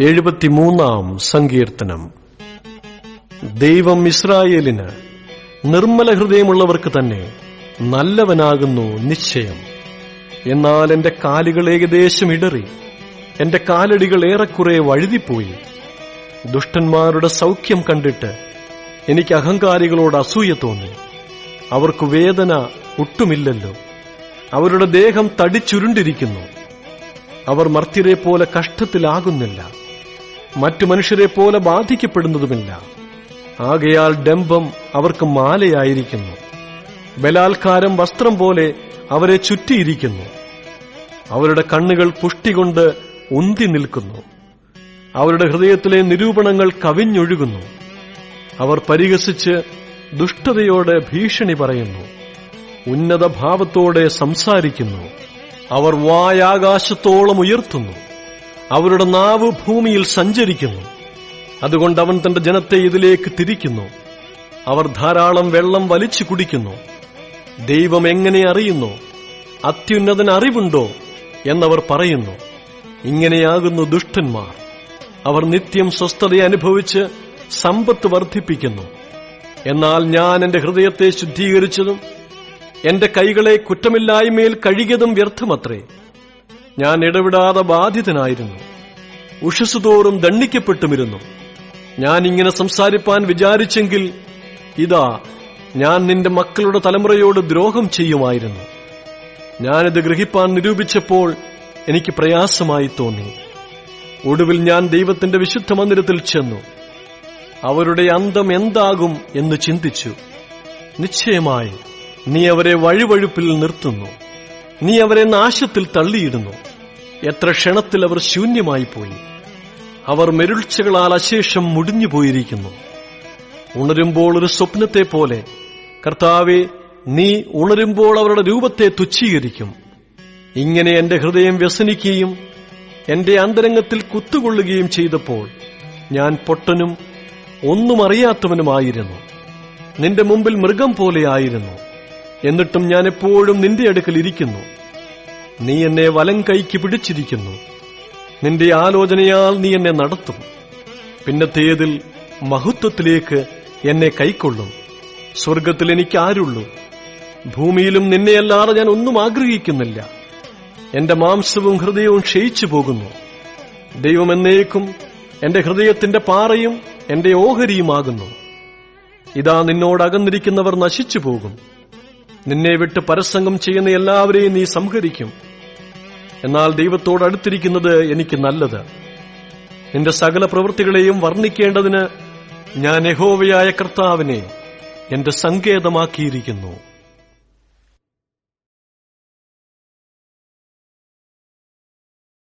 എഴുപത്തിമൂന്നാം സങ്കീർത്തനം. ദൈവം ഇസ്രായേലിന് നിർമ്മല ഹൃദയമുള്ളവർക്ക് തന്നെ നല്ലവനാകുന്നു നിശ്ചയം. എന്നാൽ എന്റെ കാലുകൾ ഏകദേശം ഇടറി എന്റെ കാലടികൾ ഏറെക്കുറെ വഴുതിപ്പോയി. ദുഷ്ടന്മാരുടെ സൗഖ്യം കണ്ടിട്ട് എനിക്ക് അഹങ്കാരികളോട് അസൂയ തോന്നി. അവർക്ക് വേദന ഒട്ടുമില്ലല്ലോ. അവരുടെ ദേഹം തടിച്ചുരുണ്ടിരിക്കുന്നു. അവർ മർത്യരെ പോലെ കഷ്ടത്തിലാകുന്നില്ല. മറ്റു മനുഷ്യരെ പോലെ ബാധിക്കപ്പെടുന്നതുമില്ല. ആകയാൽ ഡംബം അവർക്ക് മാലയായിരിക്കുന്നു. ബലാത്കാരം വസ്ത്രം പോലെ അവരെ ചുറ്റിയിരിക്കുന്നു. അവരുടെ കണ്ണുകൾ പുഷ്ടി കൊണ്ട് ഉന്തി നിൽക്കുന്നു. അവരുടെ ഹൃദയത്തിലെ നിരൂപണങ്ങൾ കവിഞ്ഞൊഴുകുന്നു. അവർ പരിഹസിച്ച് ദുഷ്ടതയോടെ ഭീഷണി പറയുന്നു. ഉന്നത ഭാവത്തോടെ സംസാരിക്കുന്നു. അവർ വായാകാശത്തോളം ഉയർത്തുന്നു. അവരുടെ നാവ് ഭൂമിയിൽ സഞ്ചരിക്കുന്നു. അതുകൊണ്ട് അവൻ തന്റെ ജനത്തെ ഇതിലേക്ക് തിരിക്കുന്നു. അവർ ധാരാളം വെള്ളം വലിച്ചു കുടിക്കുന്നു. ദൈവം എങ്ങനെ അറിയുന്നു? അത്യുന്നതൻ അറിവുണ്ടോ? എന്നവർ പറയുന്നു ഇങ്ങനെയാകുന്നു ദുഷ്ടന്മാർ. അവർ നിത്യം സ്വസ്ഥത അനുഭവിച്ച് സമ്പത്ത് വർദ്ധിപ്പിക്കുന്നു. എന്നാൽ ഞാൻ എന്റെ ഹൃദയത്തെ ശുദ്ധീകരിച്ചതും എന്റെ കൈകളെ കുറ്റമില്ലായ്മയിൽ കഴുകിയതും വ്യർത്ഥമത്രേ. ഞാൻ ഇടവിടാതെ ബാധിതനായിരുന്നു. ഉഷസ്സുതോറും ദണ്ഡിക്കപ്പെട്ടുമിരുന്നു. ഞാൻ ഇങ്ങനെ സംസാരിപ്പാൻ വിചാരിച്ചെങ്കിൽ ഇതാ ഞാൻ നിന്റെ മക്കളുടെ തലമുറയോട് ദ്രോഹം ചെയ്യുമായിരുന്നു. ഞാനിത് ഗ്രഹിപ്പാൻ നിരൂപിച്ചപ്പോൾ എനിക്ക് പ്രയാസമായി തോന്നി. ഒടുവിൽ ഞാൻ ദൈവത്തിന്റെ വിശുദ്ധ മന്ദിരത്തിൽ ചെന്നു. അവരുടെ അന്തം എന്താകും എന്ന് ചിന്തിച്ചു. നിശ്ചയമായി നീ അവരെ വഴിവഴുപ്പിൽ നിർത്തുന്നു. നീ അവരെ നാശത്തിൽ തള്ളിയിടുന്നു. എത്ര ക്ഷണത്തിൽ അവർ ശൂന്യമായി പോയി. അവർ മെരുൾച്ചകളാൽ അശേഷം മുടിഞ്ഞു പോയിരിക്കുന്നു. ഉണരുമ്പോൾ ഒരു സ്വപ്നത്തെ പോലെ. കർത്താവെ നീ ഉണരുമ്പോൾ അവരുടെ രൂപത്തെ തുച്ഛീകരിക്കും. ഇങ്ങനെ എന്റെ ഹൃദയം വ്യസനിക്കുകയും എന്റെ അന്തരംഗത്തിൽ കുത്തുകൊള്ളുകയും ചെയ്തപ്പോൾ ഞാൻ പൊട്ടനും ഒന്നും അറിയാത്തവനുമായിരുന്നു. നിന്റെ മുമ്പിൽ മൃഗം പോലെയായിരുന്നു എന്നിട്ടും ഞാൻ എപ്പോഴും നിന്റെ അടുക്കൽ ഇരിക്കുന്നു. നീ എന്നെ വലം കൈക്ക് പിടിച്ചിരിക്കുന്നു. നിന്റെ ആലോചനയാൽ നീ എന്നെ നടത്തും. പിന്നത്തേതിൽ മഹത്വത്തിലേക്ക് എന്നെ കൈക്കൊള്ളും. സ്വർഗത്തിൽ എനിക്ക് ആരുള്ളൂ. ഭൂമിയിലും നിന്നെയല്ലാതെ ഞാൻ ഒന്നും ആഗ്രഹിക്കുന്നില്ല. എന്റെ മാംസവും ഹൃദയവും ക്ഷയിച്ചു പോകുന്നു. ദൈവം എന്നേക്കും എന്റെ ഹൃദയത്തിന്റെ പാറയും എന്റെ ഓഹരിയുമാകുന്നു. ഇതാ നിന്നോട് അകന്നിരിക്കുന്നവർ നശിച്ചു പോകും. നിന്നെ വിട്ട് പരസംഗം ചെയ്യുന്ന എല്ലാവരെയും നീ സംഹരിക്കും. എന്നാൽ ദൈവത്തോട് അടുത്തിരിക്കുന്നത് എനിക്ക് നല്ലത്. നിന്റെ സകല പ്രവൃത്തികളെയും വർണിക്കേണ്ടതിന് ഞാൻ യഹോവയായ കർത്താവിനെ എന്റെ സങ്കേതമാക്കിയിരിക്കുന്നു.